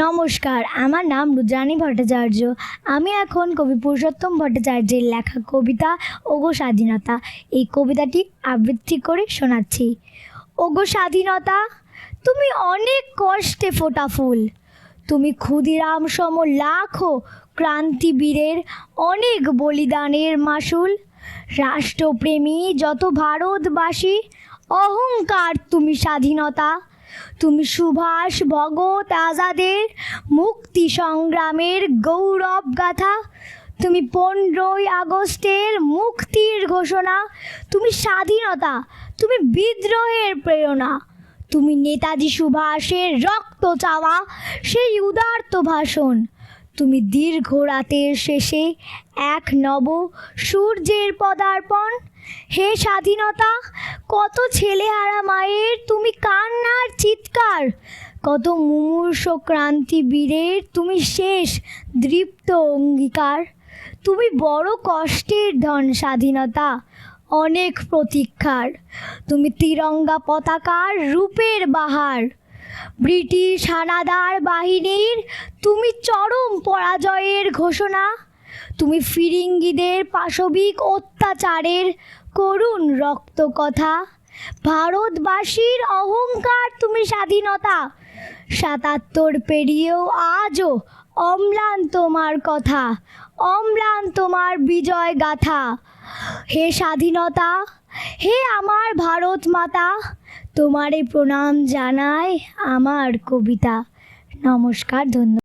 নমস্কার, আমার নাম রুদ্রাণী ভট্টাচার্য। আমি এখন কবি পুরুষোত্তম ভট্টাচার্যের লেখা কবিতা ওগো স্বাধীনতা। এই কবিতাটি আবৃত্তি করে শোনাচ্ছি। ওগো স্বাধীনতা, তুমি অনেক কষ্টে ফোটা ফুল। তুমি ক্ষুদিরাম সম লাখো ক্রান্তিবীরের অনেক বলিদানের মাসুল। রাষ্ট্রপ্রেমী যত ভারতবাসী, অহংকার তুমি স্বাধীনতা। তুমি সুভাষ ভগৎ আজাদের মুক্তি সংগ্রামের গৌরব গাথা। তুমি পনেরোই আগস্টের মুক্তির ঘোষণা। তুমি স্বাধীনতা, তুমি বিদ্রোহের প্রেরণা। তুমি নেতাজি সুভাষের রক্ত চাওয়া, সেই উদার্ত ভাষণ। তুমি দীর্ঘ রাতের শেষে এক নব সূর্যের পদার্পণ। হে স্বাধীনতা, কত ছেলেহারা মায়ের তুমি কান্নার চিৎকার কত মুমূর্ষ ক্রান্তি বীরের তুমি শেষ দৃপ্ত অঙ্গীকার। তুমি বড় কষ্টের ধন স্বাধীনতা, অনেক প্রতীক্ষার। তুমি তিরঙ্গা পতাকার রূপের বাহার। ব্রিটিশ হানাদার বাহিনীর তুমি চরম পরাজয়ের ঘোষণা। তুমি ফিরিঙ্গিদের পাশবিক অত্যাচারের করুণ রক্তকথা। ভারতবাসীর অহংকার তুমি স্বাধীনতা। সাতাত্তর পেরিয়েও আজও অম্লান তোমার কথা, অম্লান তোমার বিজয় গাথা। হে স্বাধীনতা, হে আমার ভারত মাতা, তোমারে প্রণাম জানায় আমার কবিতা। নমস্কার, ধন্যবাদ।